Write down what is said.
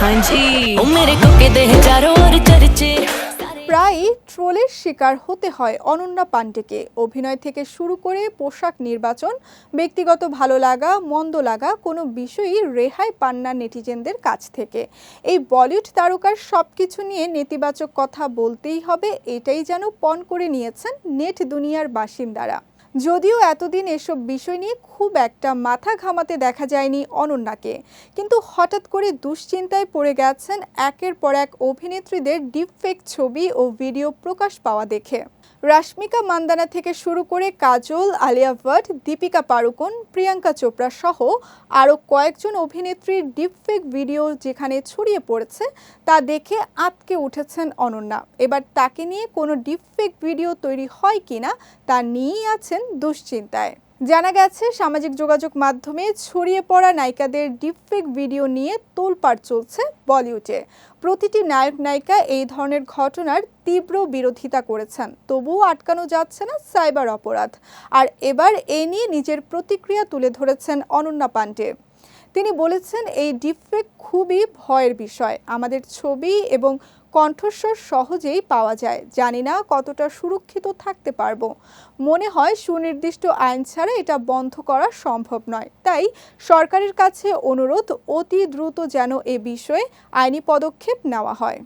প্রায় প্রায়ই ট্রোলের শিকার হতে হয় অনন্যা পান্ডেকে। অভিনয় থেকে শুরু করে পোশাক নির্বাচন, ব্যক্তিগত ভালো লাগা, মন্দ লাগা, কোনো বিষয়ই রেহাই পান না নেটিজেনদের কাছ থেকে। এই বলিউড তারকার সব কিছু নিয়ে নেতিবাচক কথা বলতেই হবে, এটাই যেন পণ করে নিয়েছেন নেট দুনিয়ার বাসিন্দারা। যদিও এতদিন এসব বিষয় নিয়ে খুব একটা মাথা ঘামাতে দেখা যায়নি অনন্যাকে। কিন্তু হঠাৎ করে দুশ্চিন্তায় পড়ে গেছেন একের পর এক অভিনেত্রীদের ডিপফেক ছবি ও ভিডিও প্রকাশ পাওয়া দেখে। রাশ্মিকা মান্দানা থেকে শুরু করে কাজল, আলিয়া ভট, দীপিকা পাড়ুকোন, প্রিয়াঙ্কা চোপড়া সহ আরও কয়েকজন অভিনেত্রীর ডিপফেক ভিডিও যেখানে ছড়িয়ে পড়েছে তা দেখে আতকে উঠেছেন অনন্যা। এবার তাকে নিয়ে কোনো ডিপফেক ভিডিও তৈরি হয় কিনা তা নিয়েই আছেন দুশ্চিন্তায়। জানা গেছে, সামাজিক যোগাযোগ মাধ্যমে ছড়িয়ে পড়া নায়িকাদের ডিপফেক ভিডিও নিয়ে তোলপাড় চলছে বলিউডে। প্রতিটি নায়ক নায়িকা এই ধরনের ঘটনার তীব্র বিরোধিতা করেছেন, তবুও আটকানো যাচ্ছে না সাইবার অপরাধ। আর এবার এ নিয়ে নিজের প্রতিক্রিয়া তুলে ধরেছেন অনন্যা পাণ্ডে তিনি বলেছেন, এই ডিপফেক খুবই ভয়ের বিষয়। আমাদের ছবি এবং কণ্ঠস্বর সহজেই পাওয়া যায়। জানি না কতটা সুরক্ষিত থাকতে পারব। মনে হয় সুনির্দিষ্ট আইন ছাড়া এটা বন্ধ করা সম্ভব নয়। তাই সরকারের কাছে অনুরোধ, অতি দ্রুত যেন এ বিষয়ে আইনি পদক্ষেপ নেওয়া হয়।